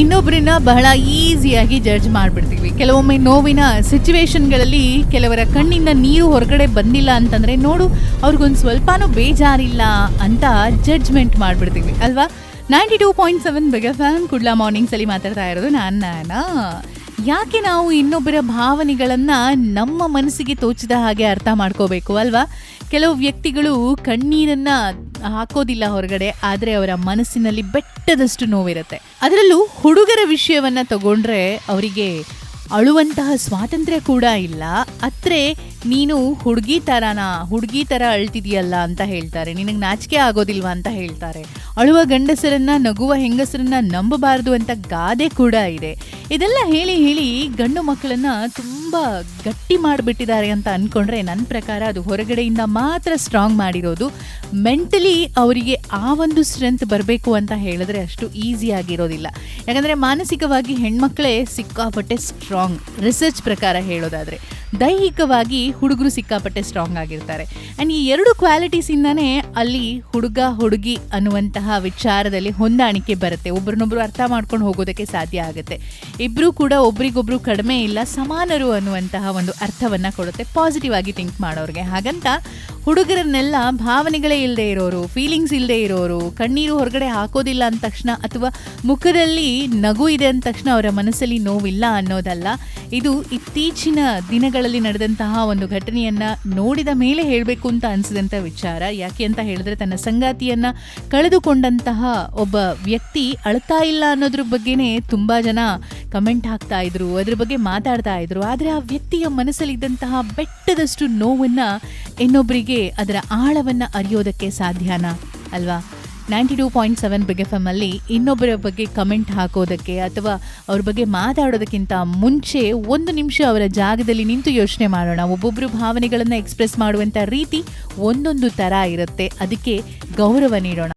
ಇನ್ನೊಬ್ಬರನ್ನ ಬಹಳ ಈಸಿಯಾಗಿ ಜಡ್ಜ್ ಮಾಡಿಬಿಡ್ತೀವಿ. ಕೆಲವೊಮ್ಮೆ ನೋವಿನ ಸಿಚುವೇಶನ್ಗಳಲ್ಲಿ ಕೆಲವರ ಕಣ್ಣಿಂದ ನೀರು ಹೊರಗಡೆ ಬಂದಿಲ್ಲ ಅಂತಂದರೆ ನೋಡು, ಅವ್ರಿಗೊಂದು ಸ್ವಲ್ಪನೂ ಬೇಜಾರಿಲ್ಲ ಅಂತ ಜಡ್ಜ್ಮೆಂಟ್ ಮಾಡಿಬಿಡ್ತೀವಿ, ಅಲ್ವಾ? Ninety two point seven big fan Kudla ಮಾರ್ನಿಂಗ್ಸಲ್ಲಿ ಮಾತಾಡ್ತಾ ಇರೋದು ನಾನು ನಾನಾ ಯಾಕೆ ನಾವು ಇನ್ನೊಬ್ಬರ ಭಾವನೆಗಳನ್ನು ನಮ್ಮ ಮನಸ್ಸಿಗೆ ತೋಚಿದ ಹಾಗೆ ಅರ್ಥ ಮಾಡ್ಕೋಬೇಕು, ಅಲ್ವಾ? ಕೆಲವು ವ್ಯಕ್ತಿಗಳು ಕಣ್ಣೀರನ್ನ ಹಾಕೋದಿಲ್ಲ ಹೊರಗಡೆ, ಆದರೆ ಅವರ ಮನಸ್ಸಿನಲ್ಲಿ ಬೆಟ್ಟದಷ್ಟು ನೋವಿರುತ್ತೆ. ಅದರಲ್ಲೂ ಹುಡುಗರ ವಿಷಯವನ್ನ ತಗೊಂಡ್ರೆ ಅವರಿಗೆ ಅಳುವಂತಹ ಸ್ವಾತಂತ್ರ್ಯ ಕೂಡ ಇಲ್ಲ. ಅತ್ರೆ, ನೀನು ಹುಡುಗಿ ಥರನಾ ಹುಡುಗಿ ಥರ ಅಳ್ತಿದೀಯಲ್ಲ ಅಂತ ಹೇಳ್ತಾರೆ. ನಿನಗೆ ನಾಚಿಕೆ ಆಗೋದಿಲ್ವಾ ಅಂತ ಹೇಳ್ತಾರೆ. ಅಳುವ ಗಂಡಸರನ್ನ, ನಗುವ ಹೆಂಗಸರನ್ನ ನಂಬಬಾರದು ಅಂತ ಗಾದೆ ಕೂಡ ಇದೆ. ಇದೆಲ್ಲ ಹೇಳಿ ಹೇಳಿ ಗಂಡು ಮಕ್ಕಳನ್ನ ತುಂಬ ಗಟ್ಟಿ ಮಾಡಿಬಿಟ್ಟಿದ್ದಾರೆ ಅಂತ ಅನ್ಕೊಂಡ್ರೆ ನನ್ನ ಪ್ರಕಾರ ಅದು ಹೊರಗಡೆಯಿಂದ ಮಾತ್ರ ಸ್ಟ್ರಾಂಗ್ ಮಾಡಿರೋದು. ಮೆಂಟಲಿ ಅವರಿಗೆ ಆ ಒಂದು ಸ್ಟ್ರೆಂತ್ ಬರಬೇಕು ಅಂತ ಹೇಳಿದ್ರೆ ಅಷ್ಟು ಈಸಿ ಆಗಿರೋದಿಲ್ಲ. ಯಾಕಂದರೆ ಮಾನಸಿಕವಾಗಿ ಹೆಣ್ಮಕ್ಳೇ ಸಿಕ್ಕಾಪಟ್ಟೆ ಸ್ಟ್ರಾಂಗ್. ರಿಸರ್ಚ್ ಪ್ರಕಾರ ಹೇಳೋದಾದರೆ. ದೈಹಿಕವಾಗಿ ಹುಡುಗರು ಸಿಕ್ಕಾಪಟ್ಟೆ ಸ್ಟ್ರಾಂಗ್ ಆಗಿರ್ತಾರೆ. ಆ್ಯಂಡ್ ಈ ಎರಡು ಕ್ವಾಲಿಟೀಸಿಂದನೇ ಅಲ್ಲಿ ಹುಡುಗ, ಹುಡುಗಿ ಅನ್ನುವಂತಹ ವಿಚಾರದಲ್ಲಿ ಹೊಂದಾಣಿಕೆ ಬರುತ್ತೆ. ಒಬ್ರನ್ನೊಬ್ರು ಅರ್ಥ ಮಾಡ್ಕೊಂಡು ಹೋಗೋದಕ್ಕೆ ಸಾಧ್ಯ ಆಗುತ್ತೆ. ಇಬ್ಬರೂ ಕೂಡ ಒಬ್ರಿಗೊಬ್ರು ಕಡಿಮೆ ಇಲ್ಲ, ಸಮಾನರು ಅನ್ನುವಂತಹ ಒಂದು ಅರ್ಥವನ್ನು ಕೊಡುತ್ತೆ. ಪಾಸಿಟಿವ್ ಆಗಿ ಥಿಂಕ್ ಮಾಡೋರಿಗೆ. ಹಾಗಂತ ಹುಡುಗರನ್ನೆಲ್ಲ ಭಾವನೆಗಳೇ ಇಲ್ಲದೆ ಇರೋರು ಫೀಲಿಂಗ್ಸ್ ಇಲ್ಲದೆ ಇರೋರು, ಕಣ್ಣೀರು ಹೊರಗಡೆ ಹಾಕೋದಿಲ್ಲ ಅಂದ ತಕ್ಷಣ ಅಥವಾ ಮುಖದಲ್ಲಿ ನಗು ಇದೆ ಅಂದ ತಕ್ಷಣ ಅವರ ಮನಸ್ಸಲ್ಲಿ ನೋವಿಲ್ಲ ಅನ್ನೋದಲ್ಲ, ಇದು ಇತ್ತೀಚಿನ ದಿನಗಳಲ್ಲಿ ನಡೆದಂತಹ ಒಂದು ಘಟನೆಯನ್ನ ನೋಡಿದ ಮೇಲೆ ಹೇಳಬೇಕು ಅಂತ ಅನಿಸಿದಂಥ ವಿಚಾರ. ಯಾಕೆ ಅಂತ ಹೇಳಿದ್ರೆ ತನ್ನ ಸಂಗಾತಿಯನ್ನ ಕಳೆದುಕೊಂಡಂತಹ ಒಬ್ಬ ವ್ಯಕ್ತಿ ಅಳ್ತಾ ಇಲ್ಲ ಅನ್ನೋದ್ರ ಬಗ್ಗೆನೇ ತುಂಬಾ ಜನ ಕಮೆಂಟ್ ಹಾಕ್ತಾ ಇದ್ರು, ಅದ್ರ ಬಗ್ಗೆ ಮಾತಾಡ್ತಾ ಇದ್ರು. ಆದರೆ ಆ ವ್ಯಕ್ತಿಯ ಮನಸ್ಸಲ್ಲಿದ್ದಂತಹ ಬೆಟ್ಟದಷ್ಟು ನೋವನ್ನ ಇನ್ನೊಬ್ಬರಿಗೆ ಅದರ ಆಳವನ್ನ ಅರಿಯೋದಕ್ಕೆ ಸಾಧ್ಯನಾ? ಅಲ್ವಾ? Ninety two point seven big F M ಅಲ್ಲಿ ಇನ್ನೊಬ್ಬರ ಬಗ್ಗೆ ಕಮೆಂಟ್ ಹಾಕೋದಕ್ಕೆ ಅಥವಾ ಅವ್ರ ಬಗ್ಗೆ ಮಾತಾಡೋದಕ್ಕಿಂತ ಮುಂಚೆ ಒಂದು ನಿಮಿಷ ಅವರ ಜಾಗದಲ್ಲಿ ನಿಂತು ಯೋಚನೆ ಮಾಡೋಣ. ಒಬ್ಬೊಬ್ಬರು ಭಾವನೆಗಳನ್ನು ಎಕ್ಸ್ಪ್ರೆಸ್ ಮಾಡುವಂಥ ರೀತಿ ಒಂದೊಂದು ಥರ ಇರುತ್ತೆ. ಅದಕ್ಕೆ ಗೌರವ ನೀಡೋಣ.